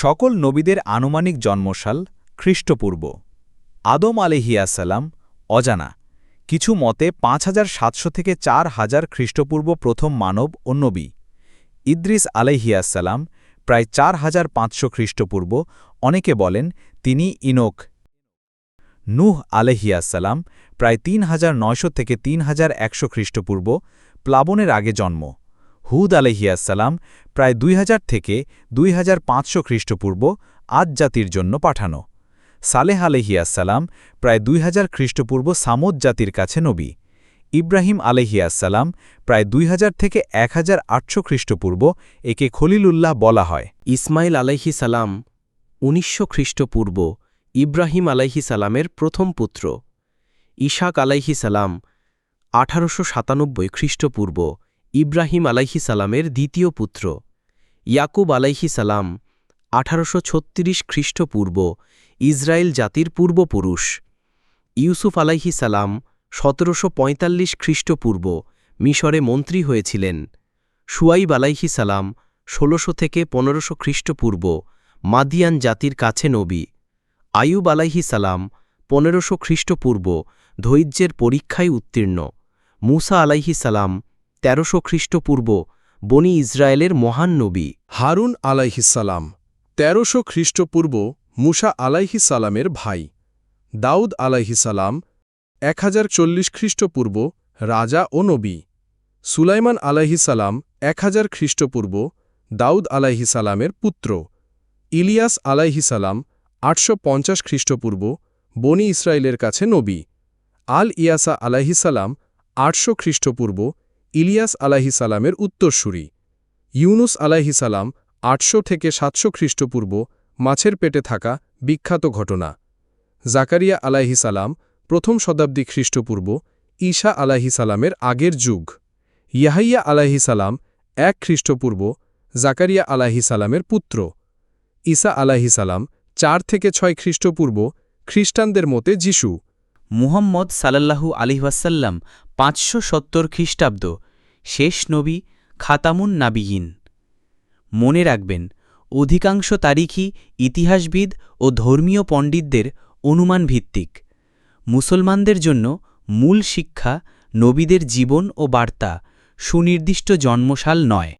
সকল নবীদের আনুমানিক জন্মসাল খ্রিস্টপূর্ব। আদম আলহিয়াসাল্লাম অজানা। কিছু মতে পাঁচ হাজার সাতশো থেকে চার হাজার খ্রিস্টপূর্ব প্রথম মানব ও নবী। ইদ্রিস আলহিয়াসাল্লাম প্রায় চার হাজার পাঁচশো খ্রিস্টপূর্ব, অনেকে বলেন তিনি ইনোক। নূহ আলহিয়াসাল্লাম প্রায় তিন হাজার নয়শো থেকে তিন হাজার একশো খ্রিস্টপূর্ব, প্লাবনের আগে জন্ম। হুদ আলহিয়াসাল্লাম প্রায় দুই হাজার থেকে দুই হাজার পাঁচশো খ্রিস্টপূর্ব আজ জাতির জন্য পাঠানো। সালেহ আলহিয়াসাল্লাম প্রায় দুই হাজার খ্রিস্টপূর্ব সামদ জাতির কাছে নবী। ইব্রাহিম আলহিয়াসাল্লাম প্রায় দুই হাজার থেকে এক হাজার আটশো খ্রিস্টপূর্ব একে খলিলুল্লাহ বলা হয়। ইসমাইল আলাইহি সালাম উনিশশো খ্রিস্টপূর্ব ইব্রাহিম আলাইহি সালামের প্রথম পুত্র। ইশাক আলাইহি সালাম আঠারোশো সাতানব্বই খ্রিস্টপূর্ব ইব্রাহিম আলাইহি সালামের দ্বিতীয় পুত্র। ইয়াকুব আলাইহি সালাম আঠারোশো ছত্রিশ খ্রিস্টপূর্ব ইসরায়েল জাতির পূর্বপুরুষ। ইউসুফ আলাইহি সালাম সতেরোশো পঁয়তাল্লিশ খ্রিস্টপূর্ব মিশরে মন্ত্রী হয়েছিলেন। সুয়াইব আলাইহি সালাম ষোলোশো থেকে পনেরোশো খ্রিস্টপূর্ব মাদিয়ান জাতির কাছে নবী। আয়ুব আলাইহি সালাম পনেরোশো খ্রিস্টপূর্ব ধৈর্যের পরীক্ষায় উত্তীর্ণ। মুসা আলাইহি সালাম তেরোশো খ্রিস্টপূর্ব বনি ইসরায়েলের মহান নবী। হারুন আলাইহিসালাম তেরোশো খ্রিস্টপূর্ব মুসা আলাইহিসালামের ভাই। দাউদ আলাইহিসালাম এক হাজার চল্লিশ খ্রিস্টপূর্ব রাজা ও নবী। সুলাইমান আলাইহিসালাম এক হাজার খ্রিস্টপূর্ব দাউদ আলাইহিসালামের পুত্র। ইলিয়াস আলাইহিসালাম আটশো পঞ্চাশ খ্রিস্টপূর্ব বনি ইসরায়েলের কাছে নবী। আল ইয়াসা আলাইহিসালাম আটশো খ্রিস্টপূর্ব ইলিয়াস আলাইহিসালামের উত্তরসূরি। ইউনুস আলাইহিসালাম আটশো থেকে সাতশো খ্রিস্টপূর্ব মাছের পেটে থাকা বিখ্যাত ঘটনা। জাকারিয়া আলাইহিসালাম প্রথম শতাব্দী খ্রিস্টপূর্ব ঈশা আলাইহিসালামের আগের যুগ। ইয়াহাইয়া আলাইহিসালাম এক খ্রিস্টপূর্ব জাকারিয়া আলাইহিসালামের পুত্র। ঈসা আলাইহিসালাম চার থেকে ছয় খ্রিস্টপূর্ব খ্রিস্টানদের মতে যিশু। মুহাম্মদ সাল্লাল্লাহু আলিহাসাল্লাম পাঁচশো সত্তর খ্রিস্টাব্দ, শেষ নবী খাতামুন নাবিয়িন। মনে রাখবেন, অধিকাংশ তারিখই ইতিহাসবিদ ও ধর্মীয় পণ্ডিতদের অনুমান ভিত্তিক মুসলমানদের জন্য মূল শিক্ষা নবীদের জীবন ও বার্তা, সুনির্দিষ্ট জন্মশাল নয়।